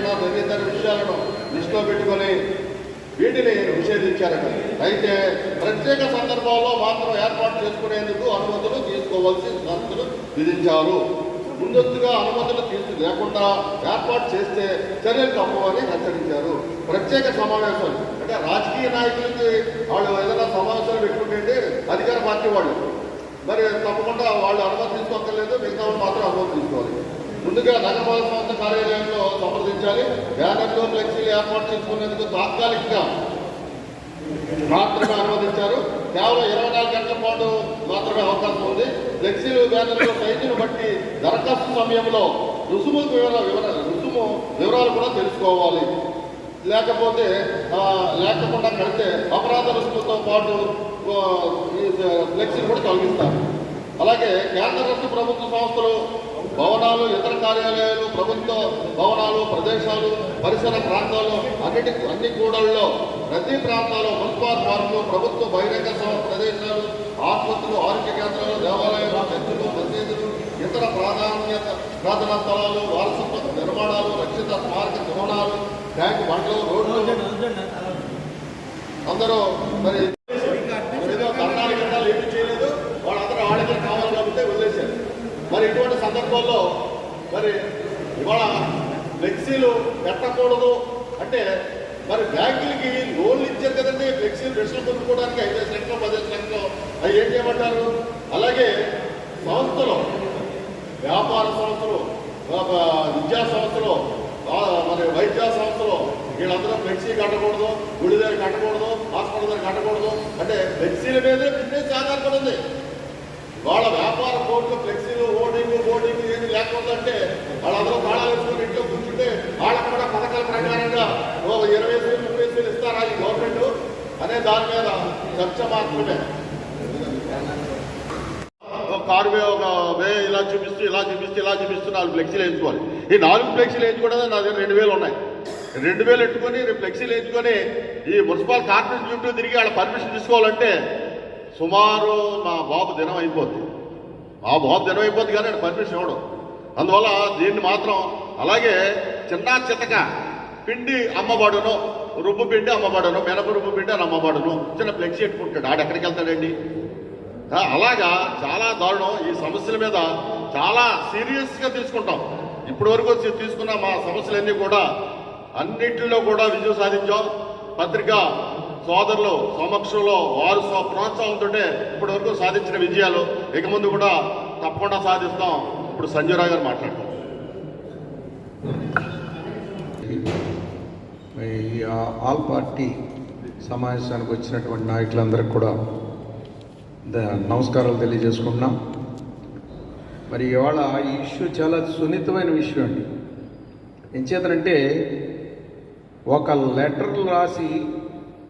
లేకుండా తదితర విషయాలను దృష్టిలో పెట్టుకొని వీటిని నిషేధించారట. అయితే ప్రత్యేక సందర్భాల్లో మాత్రం ఏర్పాటు చేసుకునేందుకు అనుమతులు తీసుకోవాల్సి షరతులు విధించారు. ముందస్తుగా అనుమతులు తీసు లేకుండా ఏర్పాటు చేస్తే చర్యలు తప్పవని హెచ్చరించారు. ప్రత్యేక సమావేశాలు అంటే రాజకీయ నాయకులకి వాళ్ళు ఏదైనా సమావేశాలు పెట్టుకుంటే అధికార పార్టీ వాళ్ళు. మరి తప్పకుండా వాళ్ళు అనుమతి తీసుకోక్కర్లేదు మిగతా వాళ్ళు మాత్రం అనుమతి తీసుకోవాలి. ముందుగా నగరపాలక సంస్థ కార్యాలయంలో సంప్రదించాలి. బ్యానర్లు ఫ్లెక్సీలు ఏర్పాటు చేసుకునేందుకు తాత్కాలికంగా మాత్రమే అనుమతించారు. కేవలం ఇరవై నాలుగు గంటల పాటు మాత్రమే అవకాశం ఉంది. ఫ్లెక్సీలు బ్యానర్లు సైజును బట్టి దరఖాస్తు సమయంలో రుసుము వివరాలు రుసుము వివరాలు కూడా తెలుసుకోవాలి. లేకపోతే ఆ, లేకుండా కడితే అపరాధ రుసుముతో పాటు ఫ్లెక్సీలు కూడా తొలగిస్తారు. అలాగే కేంద్ర రాష్ట్ర ప్రభుత్వ సంస్థలు భవనాలు ఇతర కార్యాలయాలు ప్రభుత్వ భవనాలు ప్రదేశాలు పరిసర ప్రాంతాలు అన్నిటి అన్ని కూడల్లో ప్రతి ప్రాంతాల్లో మున్సిపల్ పార్కులు ప్రభుత్వ బహిరంగ ప్రదేశాలు ఆసుపత్రులు ఆరోగ్య కేంద్రాలు దేవాలయాలు చర్చలు మసీదులు ఇతర ప్రాధాన్యత ప్రార్థనా స్థలాలు వారసత్వ నిర్మాణాలు రక్షిత స్మారక భవనాలు ట్యాంక్ బండ్లు రోడ్లు. అందరూ మరి సందర్భంలో మరి ఇవాళ ఫ్లెక్సీలు పెట్టకూడదు అంటే మరి బ్యాంకులకి లోన్లు ఇచ్చారు కదండి ఫ్లెక్సీలు డ్రెస్సులు కొనుక్కోవడానికి ఐదు సెంట్లు పదిహేను సెంట్లు అవి ఏం చేయమంటారు? అలాగే సంస్థలు వ్యాపార సంస్థలు విద్యా సంస్థలు మరి వైద్య సంస్థలు వీళ్ళందరూ ఫ్లెక్సీ కట్టకూడదు గుడి దగ్గర కట్టకూడదు హాస్పిటల్ దగ్గర కట్టకూడదు. అంటే ఫ్లెక్సీల మీదే బిజినెస్ ఆధారపడింది వాళ్ళ వ్యాపార బోర్డు ఫ్లెక్సీలు లేకపోతే అంటే వాళ్ళందరూ తాళాలు వేసుకొని ఇంట్లో కూర్చుంటే వాళ్ళకు కూడా పథకాల ప్రకారంగా ఓ ఇరవై వేలు ముప్పై వేలు ఇస్తారా ఈ గవర్నమెంట్? అనే దాని మీద చర్చ మాత్రమే. కారు వే ఒక వే ఇలా చూపిస్తూ ఇలా చూపిస్తూ ఇలా చూపిస్తూ నాలుగు ఫ్లెక్సీలు వేయించుకోవాలి. ఈ నాలుగు ఫ్లెక్సీలు వేయించుకోవడం నా దగ్గర రెండు వేలు ఉన్నాయి. రెండు వేలు ఎట్టుకొని రేపు ఫ్లెక్సీలు వేయించుకొని ఈ మున్సిపల్ కార్పొరేషన్ చుట్టూ తిరిగి వాళ్ళ పర్మిషన్ తీసుకోవాలంటే సుమారు మా బాబు దినం అయిపోద్ది. మా బాబు దినం అయిపోద్ది కానీ పర్మిషన్ ఇవ్వడం. అందువల్ల దీన్ని మాత్రం అలాగే చిన్న చితక పిండి అమ్మబడును రుబ్బు పిండి అమ్మబడును మినప రుబ్బు పిండి అని అమ్మబడును చిన్న ఫ్లెక్సీ పెట్టుకుంటాడు. ఆడు ఎక్కడికి వెళ్తాడండి? అలాగా చాలా దారుణం. ఈ సమస్యల మీద చాలా సీరియస్గా తీసుకుంటాం ఇప్పటి వరకు తీసుకున్న మా సమస్యలన్నీ కూడా అన్నింటిలో కూడా విజయం సాధించాం. పత్రిక సోదరులు సమక్షంలో వారు ప్రోత్సాహంతో ఇప్పటి వరకు సాధించిన విజయాలు. ఇక ముందు కూడా తప్పకుండా సాధిస్తాం. ఇప్పుడు సంజయరావు గారు మాట్లాడతారు. ఆల్ పార్టీ సమావేశానికి వచ్చినటువంటి నాయకులందరికీ కూడా ద- నమస్కారాలు తెలియజేసుకుంటున్నాం. మరి ఇవాళ ఈ ఇష్యూ చాలా సున్నితమైన విషయం అండి. ఎంచేతనంటే ఒక లెటర్ రాసి